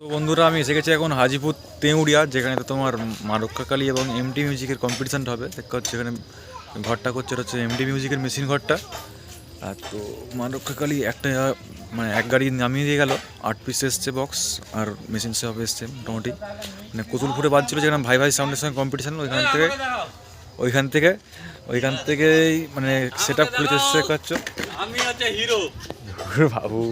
তো বন্ধুরা, আমি এসে গেছি এখন হাজিপুর তেউড়িয়া, যেখানে তোমার মা রক্ষাকালী এবং এমটি মিউজিকের কম্পিটিশানটা হবে। এখানে ঘরটা করছে হচ্ছে এমটি মিউজিকের মেশিন ঘরটা। আর তো মা রক্ষাকালী একটা মানে এক গাড়ি নামিয়ে দিয়ে গেল আট পিস এসছে বক্স আর মেশিন সব এসছে মোটামুটি। মানে কতুলপুরে বাজছিল যেখানে ভাই ভাই সাউন্ডের সঙ্গে কম্পিটিশান ওইখান থেকে ওইখান থেকে ওইখান থেকেই মানে সেট আপ খুলে হচ্ছে হিরো বাবু।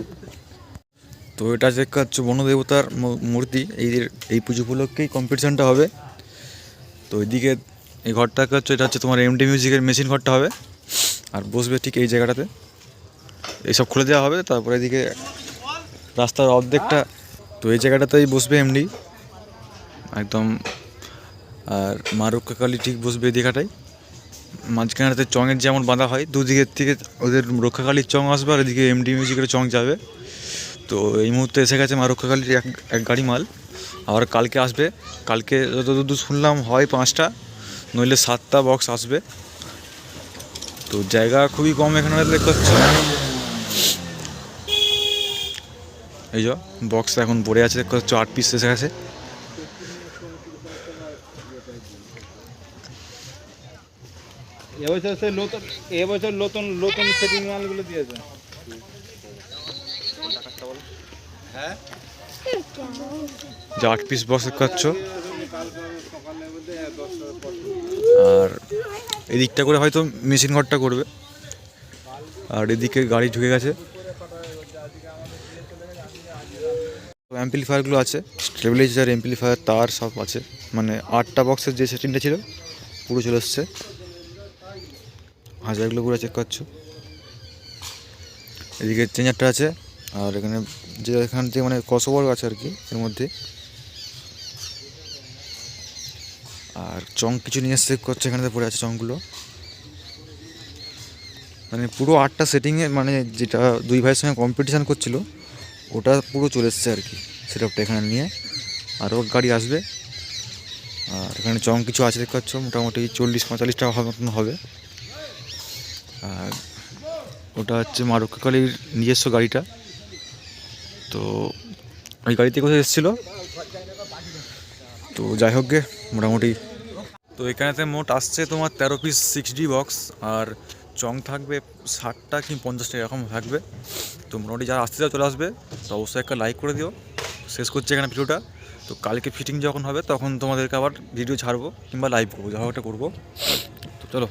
তো এটা যে হচ্ছে বনদেবতার মূর্তি এই এই পুজো উপলক্ষেই কম্পিটিশানটা হবে। তো ওইদিকে এই ঘরটা হচ্ছে এটা হচ্ছে তোমার এমডি মিউজিকের মেশিন ঘরটা হবে। আর বসবে ঠিক এই জায়গাটাতে। এইসব খুলে দেওয়া হবে, তারপরে এদিকে রাস্তার অর্ধেকটা তো এই জায়গাটাতেই বসবে এমনি। একদম, আর মা রক্ষাকালী ঠিক বসবে জায়গাটায় মাঝখানেতে চঙের যেমন বাঁধা হয় দুদিকের থেকে ওদের রক্ষাকালীর চং আসবে আর এদিকে এমডি মিউজিকের চং যাবে। তো এই মুহূর্তে এসে গেছে মা রক্ষাকালীর এক এক গাড়ি মাল। আবার কালকে আসবে। কালকে যতদূর শুনলাম হয় পাঁচটা, নইলে সাতটা বক্স আসবে। তো জায়গা খুবই কম এখানে দেখতে হচ্ছে এই যে বক্স এখন পড়ে আছে হচ্ছে আট পিস এসে গেছে। এবছর সে নতুন এবছর নতুন নতুন সেটিং মালগুলো দিয়েছে। যে আট পিস বক্স আর এদিকটা করে হয়তো মেশিন ঘরটা করবে। আর এদিকে গাড়ি ঢুকে গেছে। অ্যাম্পলিফায়ারগুলো আছে, স্টেবিলাইজার, অ্যাম্পলিফায়ার, তার সব আছে। মানে আটটা বক্সের যে সেটিংটা ছিল, পুরো চলে এসছে। হাজারগুলো পুরো চেক করছ। এদিকে চেঞ্জারটা আছে, আর এখানে যে এখান থেকে মানে কসবর আছে আর কি, এর মধ্যে। আর চং কিছু নিয়ে এসে করছে, এখানে পড়ে আছে চংগুলো মানে পুরো আটটা সেটিংয়ে মানে যেটা দুই ভাইয়ের সঙ্গে কম্পিটিশান করছিল ওটা পুরো চলে এসছে আর কি সেটআপটা এখানে নিয়ে। আরও গাড়ি আসবে। আর এখানে চং কিছু আছে দেখতে পাচ্ছ, মোটামুটি চল্লিশ পঁয়তাল্লিশ টাকা হবে মতন হবে। আর ওটা হচ্ছে মা রক্ষাকালীর নিজস্ব গাড়িটা। তো ওই গাড়িতে কোথায় এসেছিল? তো যাই হোক গে, মোটামুটি। তো এখানেতে মোট আসছে তোমার তেরো পিস সিক্স বক্স আর চং থাকবে ষাটটা কি পঞ্চাশটা এরকম থাকবে। তো মোটামুটি যারা আসতে চাও চলে আসবে, তো অবশ্যই একটা লাইক করে দিও। শেষ করছে এখানে ভিডিওটা। তো কালকে ফিটিং যখন হবে, তখন তোমাদেরকে আবার ভিডিও ছাড়বো কিংবা লাইভ করব, যা করব। তো চলো।